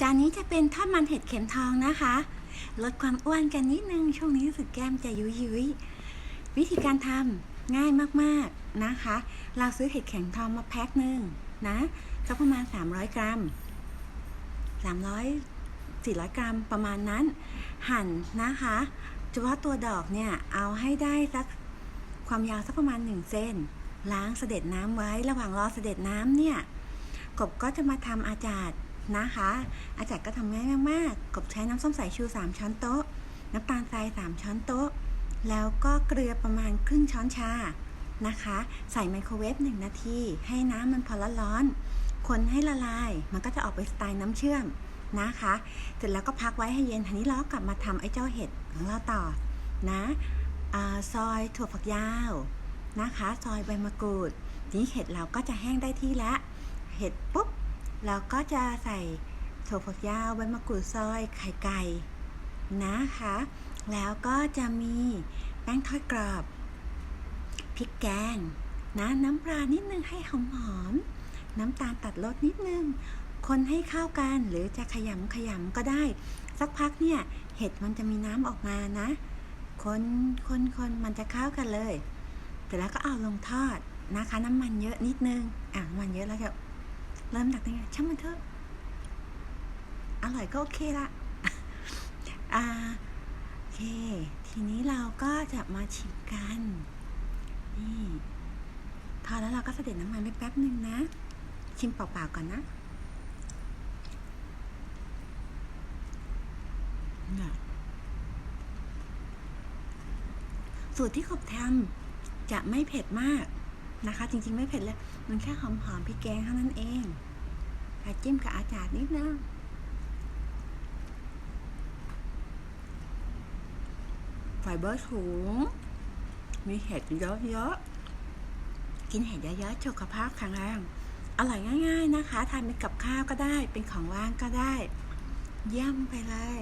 จานนี้จะเป็นทอดมันเห็ดเข็มทองนะคะ ลดความอ้วนกันนิดนึง ช่วงนี้รู้สึกแก้มจะยุยยุยวิธีการทำง่ายมากๆนะคะ เราซื้อเห็ดเข็มทองมาแพ็คหนึ่งนะสักประมาณ 300 กรัม 300 400 กรัมประมาณนั้น หั่นนะคะเฉพาะตัวดอกเนี่ยเอาให้ได้สักความยาวสักประมาณ 1เซนล้างเสด็จน้ำไว้ระหว่างรอเสด็จน้ำเนี่ยกบก็จะมาทำอาจารย์ นะคะ อาจารย์ก็ทำง่ายมากๆ กบใช้น้ำส้มสายชู 3 ช้อนโต๊ะ น้ำตาลทราย 3 ช้อนโต๊ะ แล้วก็เกลือประมาณครึ่งช้อนชานะคะ ใส่ไมโครเวฟ1 นาที ให้น้ำมันพอละร้อน คนให้ละลาย มันก็จะออกไปสไตล์น้ำเชื่อมนะคะ เสร็จแล้วก็พักไว้ให้เย็นทีนี้เรากลับมาทำไอ้เจ้าเห็ดของเราต่อนะอซอยถั่วฝักยาวนะคะ ซอยใบมะกรูดทีนี้เห็ดเราก็จะแห้งได้ที่แล้ว เห็ดปุ๊บ เราก็จะใส่ถั่วฝักยาวใบมะกรูดซอยไข่ไก่นะคะ แล้วก็จะมีแป้งทอดกรอบพริกแกงนะน้ำปลานิดนึงให้หอมๆน้ำตาลตัดรสนิดนึง คนให้เข้ากันหรือจะขยำขยำก็ได้ สักพักเนี่ยเห็ดมันจะมีน้ำออกมานะ คนคนคนมันจะเข้ากันเลยเสร็จแล้วก็เอาลงทอดนะคะ น้ำมันเยอะนิดนึงอะน้ำมันเยอะแล้วจะ เริ่มตักได้ไงช่างมันเถอะอร่อยก็โอเคละอ่าโอเค ทีนี้เราก็จะมาชิมกัน นี่ทอดแล้วเราก็เสด็จน้ำมันไปแป๊บหนึ่งนะ ชิมเปล่าๆก่อนนะเนี่ยสูตรที่ขบทำจะไม่เผ็ดมาก นะคะ จริงๆไม่เผ็ดเลย มันแค่หอมๆพริกแกงเท่านั้นเองอาจิ้มกับอาจารย์นิดนึงไฟเบอร์สูง มีเห็ดเยอะๆ กินเห็ดเยอะๆสุขภาพแข็งแรงอร่อยง่าย ๆ นะคะ ทานเป็นกับข้าวก็ได้ เป็นของว่างก็ได้ เยี่ยมไปเลย